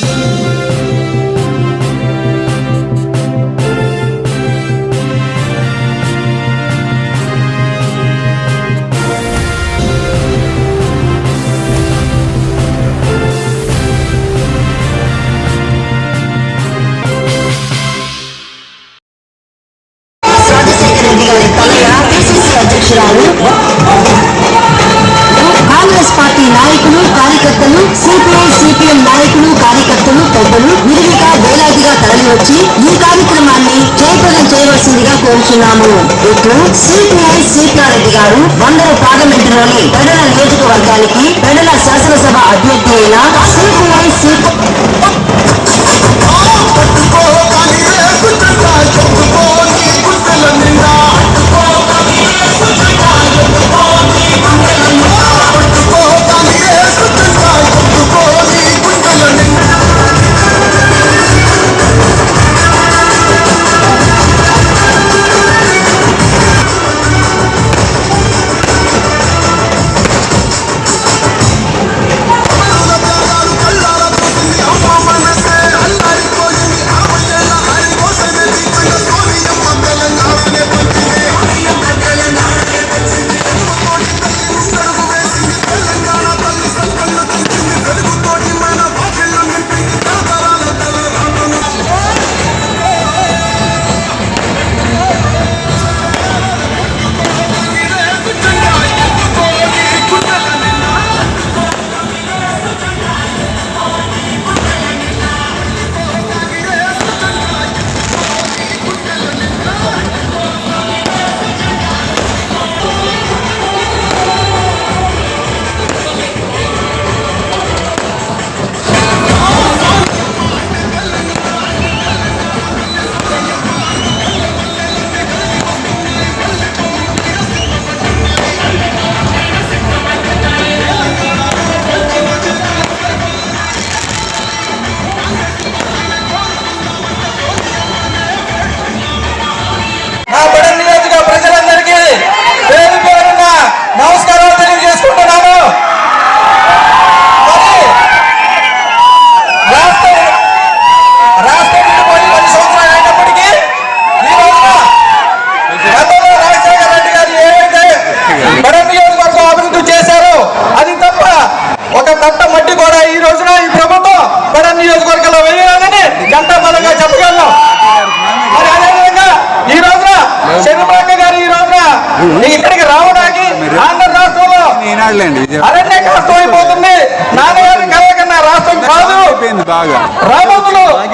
రాజశేఖర కార్యకర్తలు విరివిగా వేలాదిగా తరలివచ్చి ఈ కార్యక్రమాన్ని జయప్రదం చేయవలసిందిగా కోరుచున్నాము. ఇట్లు సిపిఐ సిపిఆర్రెడ్డి గారు వందరు పార్లమెంటులోని పెడల నియోజకవర్గానికి పెడల శాసనసభ అభ్యర్థి అయిన సిపిఐ సీత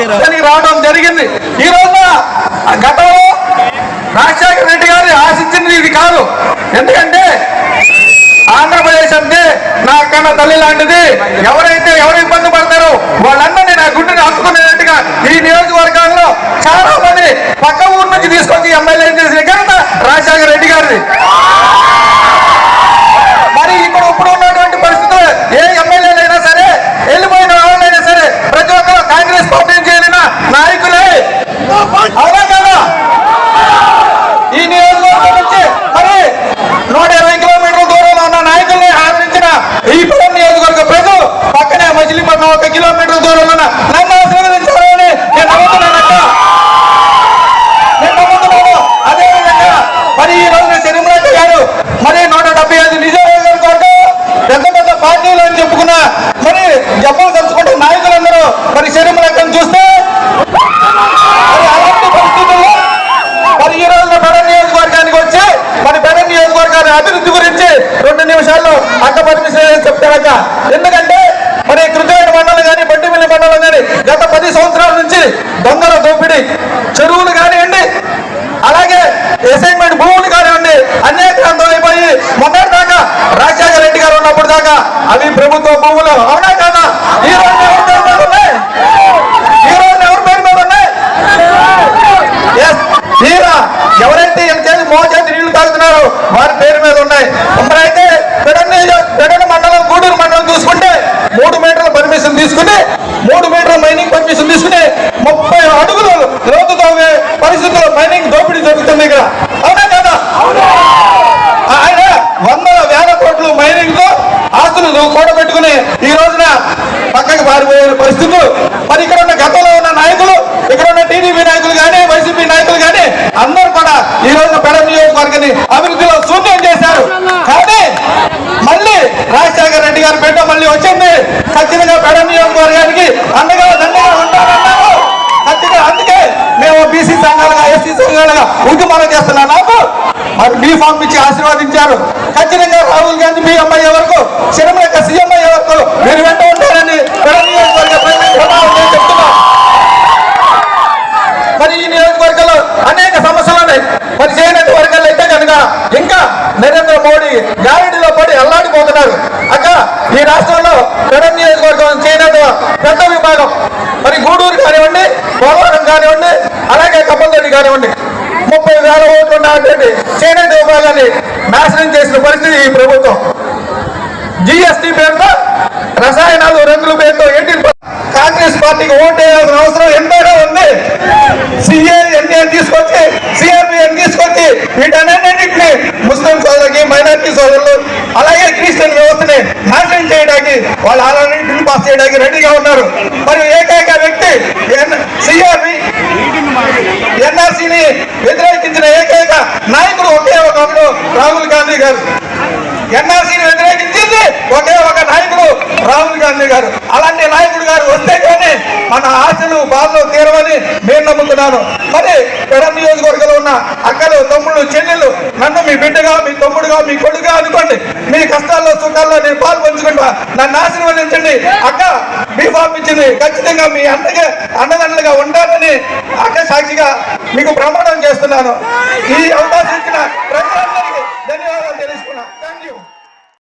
రావడం జరిగింది. ఈ రోజున గతంలో రాజశేఖర రెడ్డి గారు ఆశించింది ఇది కాదు. ఎందుకంటే ఆంధ్రప్రదేశ్ అంటే నా కన్న తల్లి లాంటిది. ఎవరైతే ఎవరు ఇబ్బంది పడతారో వాళ్ళందరినీ నా గుండెని హత్తుకునేట్టుగా ఈ నియోజకవర్గాల్లో చాలా మంది పక్క ఊరు నుంచి తీసుకొచ్చి ఎమ్మెల్యే చేసిన ఘనత రాజశేఖర రెడ్డి గారిది మరి ఇప్పుడు ఇప్పుడు ఉన్నటువంటి పరిస్థితులు ఏ ఎమ్మెల్యేలైనా సరే వెళ్ళిపోయిన వాళ్ళైనా సరే ప్రతి ఒక్కరు కాంగ్రెస్ పార్టీ చేరిన నాయకులే అవునా కదా ఈ నియోజకవర్గం నుంచి మరి నూట ఇరవై కిలోమీటర్ల దూరంలో ఉన్న నాయకుల్ని ఆదరించిన ఈ పురం నియోజకవర్గ ప్రజలు పక్కనే మచిలీపట్నం ఒక కిలోమీటర్ దూరంలో ఉన్న నన్ను ఆశీర్వదించాలని నేను నమ్ముతున్నానక్క నేను నమ్ముతున్నాను అదేవిధంగా మరి ఈ రోజున శనిమరాజు గారు మరి నూట డెబ్బై ఐదు నియోజకవర్గం పెద్ద పెద్ద పార్టీలు అని చెప్పుకున్న మరి జబ్బులు తలుచుకుంటే నాయకులందరూ మరి శనిమరాజు చూస్తే మరి అలాంటి పరిస్థితుల్లో మరి ఈ రోజున పెడ నియోజకవర్గానికి వచ్చి మరి పెడ నియోజకవర్గాన్ని అభివృద్ధి గురించి రెండు నిమిషాల్లో అక్క పర్మిషన్ చెప్తారక్క ఎందుకంటే మరి కృతమైన మండలం కానీ బండిమిల్లి మండలం కానీ గత పది సంవత్సరాల నుంచి దొంగల దోపిడీ చెరువులు కానివ్వండి అలాగే గవర్నమెంట్ భూములు కానివ్వండి అన్యాక్రాంతం అయిపోయి మొన్నటి దాకా రాజశేఖర రెడ్డి గారు ఉన్నప్పుడు దాకా అవి ప్రభుత్వ భూములు. అవునా కాదా? ఈ రోజు ఎవరి పేరు మీద ఉన్నాయి? ఈ రోజు ఎవరి పేరు మీద ఉన్నాయి? తీరా ఎవరైతే ఎంతసేపు మోచేతి నీళ్ళు తాగుతున్నారో? వారి పేరు మీద ఉన్నాయి. మరైతే పెడన్న పెడని మండలం గూడూరు మండలం చూసుకుంటే మూడు మీటర్ల పర్మిషన్ తీసుకుని మూడు మీటర్ల మైనింగ్ పర్మిషన్ తీసుకుని ఫామ్ ఇచ్చి ఆశీర్వదించారు. ఖచ్చితంగా రాహుల్ గాంధీ మీ అమ్మాయి వరకు శర్మ యొక్క సీఎం అయ్యే వరకు మీరు వెంట ఉంటారని మరి ఈ నియోజకవర్గంలో అనేక సమస్యలు ఉన్నాయి. మరి చేయనటువంటి వర్గాలు అయితే కనుక ఇంకా నరేంద్ర మోడీ గాలిడిలో పడి అల్లాడిపోతున్నారు. అక్క ఈ రాష్ట్రంలో పెడ నియోజకవర్గం చేనేత పెద్ద విభాగం. మరి గూడూరు కానివ్వండి పోలవరం కానివ్వండి అలాగే కప్పలతోటి కానివ్వండి. ముప్పై వేల ఓట్లు ఉన్నటువంటి చేనేత విభాగాన్ని నాశనం చేసిన పరిస్థితి ఈ ప్రభుత్వం. జిఎస్టీ పేరుతో రసాయనాలు రంగుల పేరుతో ఎయిటీన్ కాంగ్రెస్ పార్టీకి ఓటు వేయాల్సిన అవసరం ఎంతైనా ఉంది. సిఏ ఎన్ఏ తీసుకొచ్చి సిఆర్పిఎన్ తీసుకొచ్చి వీటన్నిటిని ముస్లిం సోదరులకి మైనారిటీ సోదరులు అలాగే క్రిస్టియన్ వ్యవస్థని నాశనం చేయడానికి వాళ్ళు అలాంటి పాస్ చేయడానికి రెడీగా ఉన్నారు. మరి ఏ గాంధీని వ్యతిరేకించిన ఏకైక నాయకుడు ఒకే ఒక రాహుల్ గాంధీ గారు. ఎన్ఆర్సీని వ్యతిరేకించింది ఒకే ఒక నాయకుడు రాహుల్ గాంధీ గారు. అలాంటి నాయకుడు గారు వస్తే కానీ మన ఆశలు బాధలు తీరవని నేను నమ్ముతున్నాను. మరి పెడ నియోజకవర్గంలో ఉన్న అక్కలు తమ్ముళ్ళు చెల్లెళ్ళు నన్ను మీ బిడ్డగా మీ తమ్ముడుగా మీ కొడుగా అనుకోండి. మీ కష్టాల్లో సుఖాల్లో నేను పాలు పంచుకుంటా. నన్ను అక్క మీ పంపించింది. ఖచ్చితంగా మీ అన్నగా అన్నదండలుగా ఉండాలని అక్క సాక్షిగా మీకు ప్రమాణం చేస్తున్నాను. ఈ అవకాశం ఇచ్చిన ప్రజలందరికీ